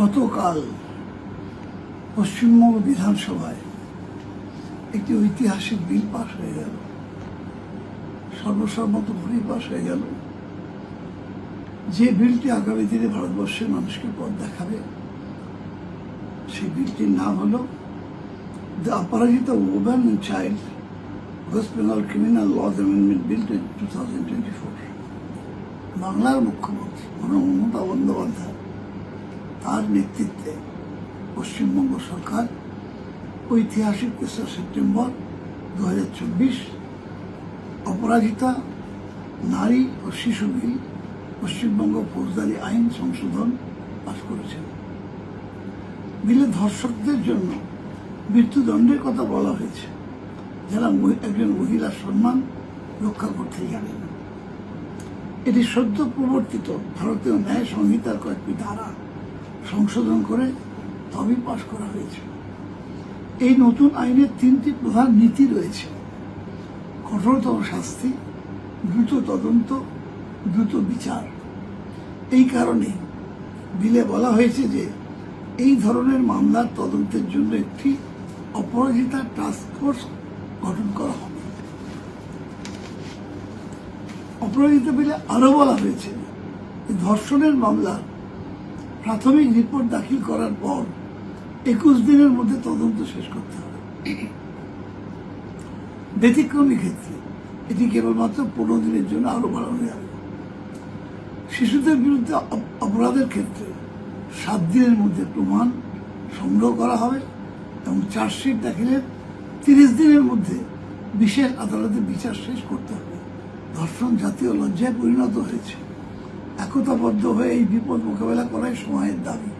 গতকাল পশ্চিমবঙ্গ বিধানসভায় একটি ঐতিহাসিক বিল পাশ হয়ে গেল। সর্বসম্মত ভোটেই পাশ হয়ে গেল। যে বিলটি আগামী দিনে ভারতবর্ষের মানুষকে পথ দেখাবে, সেই বিলটির নাম হল the Aparajita woman and child West Bengal criminal laws amendment bill two thousand twenty four বাংলার মুখ্যমন্ত্রী মমতা বন্দ্যোপাধ্যায় তার নেতৃত্বে পশ্চিমবঙ্গ সরকার ঐতিহাসিক তেসরা সেপ্টেম্বর দু হাজার চব্বিশ অপরাজিতা, নারী ও শিশু বিল, পশ্চিমবঙ্গ ফৌজদারি আইন সংশোধন পাশ করেছেন। বিলে ধর্ষকদের জন্য মৃত্যুদণ্ডের কথা বলা হয়েছে। যারা একজন মহিলার সম্মান রক্ষা করতে জানেন এটি সদ্য প্রবর্তিত ভারতীয় ন্যায় সংহিতার কয়েকটি ধারা। সংশোধন করে তবেই পাশ করা হয়েছে। এই নতুন আইনের তিনটি প্রধান নীতি রয়েছে। কঠোরতম শাস্তি, দ্রুত তদন্ত, দ্রুত বিচার। এই কারণে বিলে বলা হয়েছে যে এই ধরনের মামলার তদন্তের জন্য একটি অপরাজিতা টাস্ক ফোর্স গঠন করা হবে। অপরাজিতা বিলে আরও বলা হয়েছে ধর্ষণের মামলা প্রাথমিক রিপোর্ট দাখিল করার পর একুশ দিনের মধ্যে তদন্ত শেষ করতে হবে। ব্যতিক্রমী ক্ষেত্রে এটি কেবলমাত্র পনেরো দিনের জন্য আরও বাড়ানো যাবে। শিশুদের বিরুদ্ধে অপরাধের ক্ষেত্রে সাত দিনের মধ্যে প্রমাণ সংগ্রহ করা হবে এবং চার্জশিট দাখিলের তিরিশ দিনের মধ্যে বিশেষ আদালতে বিচার শেষ করতে হবে। ধর্ষণ জাতীয় লজ্জায় পরিণত হয়েছে। একতাবদ্ধ হয়ে এই বিপদ মোকাবেলা করাই সময়ের দাবি।